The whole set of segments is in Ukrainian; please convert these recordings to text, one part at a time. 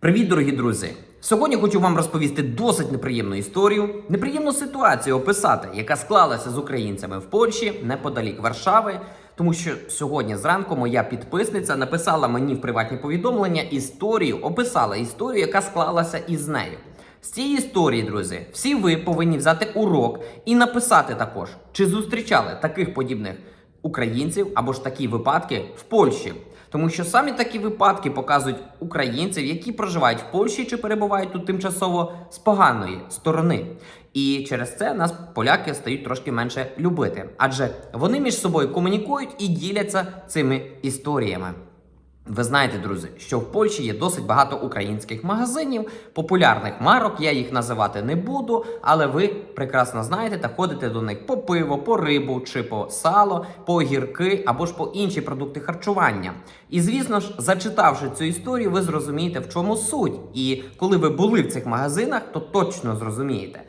Привіт, дорогі друзі! Сьогодні хочу вам розповісти досить неприємну історію, неприємну ситуацію описати, яка склалася з українцями в Польщі неподалік Варшави. Тому що сьогодні зранку моя підписниця написала мені в приватні повідомлення історію, описала історію, яка склалася із нею. З цієї історії, друзі, всі ви повинні взяти урок і написати також, чи зустрічали таких подібних українців або ж такі випадки в Польщі. Тому що самі такі випадки показують українців, які проживають в Польщі чи перебувають тут тимчасово з поганої сторони. І через це нас поляки стають трошки менше любити, адже вони між собою комунікують і діляться цими історіями. Ви знаєте, друзі, що в Польщі є досить багато українських магазинів, популярних марок. Я їх називати не буду, але ви прекрасно знаєте та ходите до них по пиво, по рибу чи по сало, по огірки або ж по інші продукти харчування. І звісно ж, зачитавши цю історію, ви зрозумієте, в чому суть. І коли ви були в цих магазинах, то точно зрозумієте.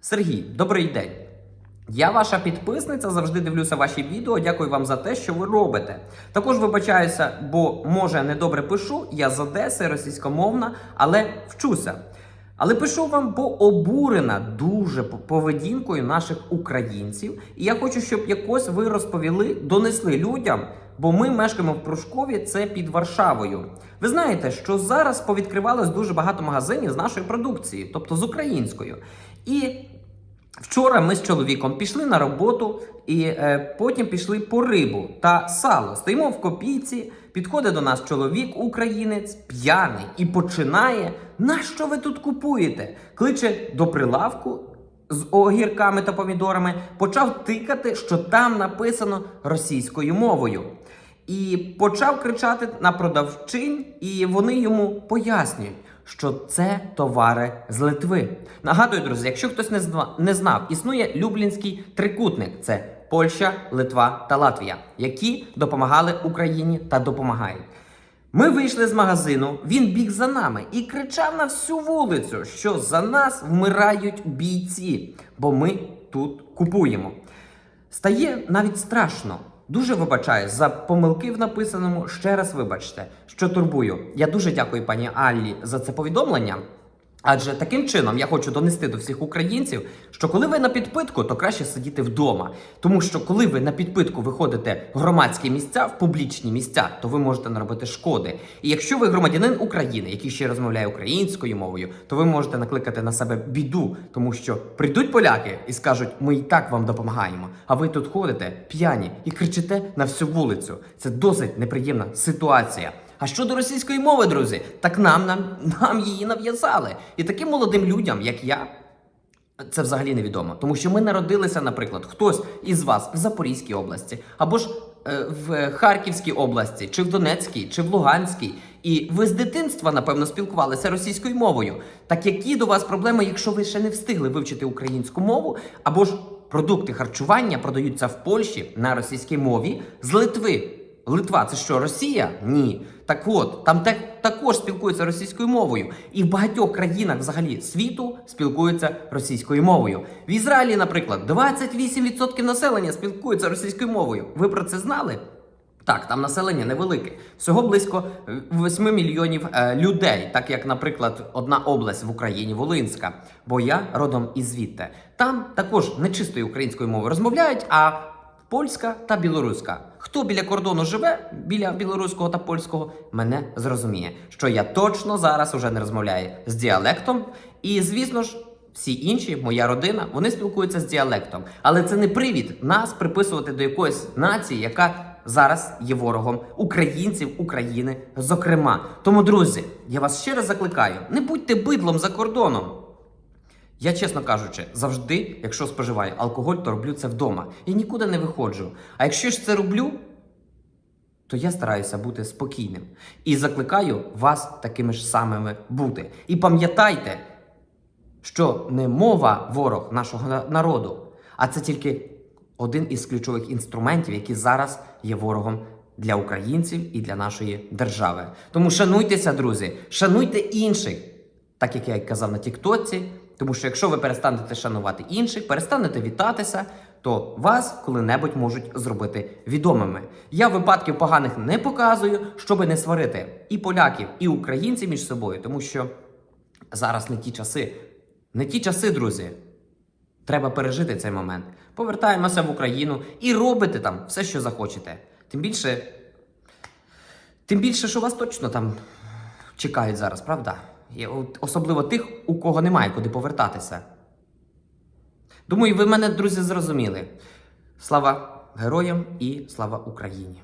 Сергій, добрий день. Я ваша підписниця, завжди дивлюся ваші відео. Дякую вам за те, що ви робите. Також вибачаюся, бо може недобре пишу. Я з Одеси, російськомовна, але вчуся. Але пишу вам, бо обурена дуже поведінкою наших українців. І я хочу, щоб якось ви розповіли, донесли людям, бо ми мешкаємо в Прушкові, це під Варшавою. Ви знаєте, що зараз повідкривалось дуже багато магазинів з нашої продукції, тобто з українською. І Вчора ми з чоловіком пішли на роботу і е, потім пішли по рибу та сало. Стоїмо в копійці, підходить до нас чоловік, українець, п'яний, і починає: нащо ви тут купуєте? Кличе до прилавку з огірками та помідорами, почав тикати, що там написано російською мовою. І почав кричати на продавчинь, і вони йому пояснюють, що це товари з Литви. Нагадую, друзі, якщо хтось не не знав, існує Люблінський трикутник: це Польща, Литва та Латвія, які допомагали Україні та допомагають. Ми вийшли з магазину, він біг за нами і кричав на всю вулицю, що за нас вмирають бійці, бо ми тут купуємо. Стає навіть страшно. Дуже вибачаю за помилки в написаному. Ще раз вибачте, що турбую. Я дуже дякую пані Аллі за це повідомлення. Адже таким чином я хочу донести до всіх українців, що коли ви на підпитку, то краще сидіти вдома. Тому що коли ви на підпитку виходите в громадські місця, в публічні місця, то ви можете наробити шкоди. І якщо ви громадянин України, який ще розмовляє українською мовою, то ви можете накликати на себе біду, тому що прийдуть поляки і скажуть, ми і так вам допомагаємо. А ви тут ходите п'яні і кричите на всю вулицю. Це досить неприємна ситуація. А щодо російської мови, друзі, так нам, нам, нам її нав'язали. І таким молодим людям, як я, це взагалі невідомо. Тому що ми народилися, наприклад, хтось із вас в Запорізькій області, або ж е, в Харківській області, чи в Донецькій, чи в Луганській. І ви з дитинства, напевно, спілкувалися російською мовою. Так які до вас проблеми, якщо ви ще не встигли вивчити українську мову, або ж продукти харчування продаються в Польщі на російській мові з Литви? Литва це що, Росія? Ні. Так от, там так, також спілкуються російською мовою. І в багатьох країнах взагалі світу спілкуються російською мовою. В Ізраїлі, наприклад, 28% населення спілкуються російською мовою. Ви про це знали? Так, там населення невелике, всього близько е, 8 мільйонів е, людей, так як, наприклад, одна область в Україні, Волинська, бо я родом із звідти. Там також не чистою українською мовою розмовляють, а польська та білоруська. Хто біля кордону живе, біля білоруського та польського, мене зрозуміє, що я точно зараз уже не розмовляю з діалектом. І, звісно ж, всі інші, моя родина, вони спілкуються з діалектом. Але це не привід нас приписувати до якоїсь нації, яка зараз є ворогом українців, України, зокрема. Тому, друзі, я вас ще раз закликаю: не будьте бидлом за кордоном. Я, чесно кажучи, завжди, якщо споживаю алкоголь, то роблю це вдома. Я нікуди не виходжу. А якщо ж це роблю, то я стараюся бути спокійним і закликаю вас такими ж самими бути. І пам'ятайте, що не мова ворог нашого народу, а це тільки один із ключових інструментів, які зараз є ворогом для українців і для нашої держави. Тому шануйтеся, друзі, шануйте інших, так як я й казав на Тіктоці. Тому що якщо ви перестанете шанувати інших, перестанете вітатися, то вас коли-небудь можуть зробити відомими. Я випадків поганих не показую, щоби не сварити і поляків, і українців між собою, тому що зараз не ті часи. Не ті часи, друзі. Треба пережити цей момент. Повертаємося в Україну і робите там все, що захочете. Тим більше, тим більше, що вас точно там чекають зараз, правда? Особливо тих, у кого немає куди повертатися. Думаю, ви мене, друзі, зрозуміли. Слава героям і слава Україні!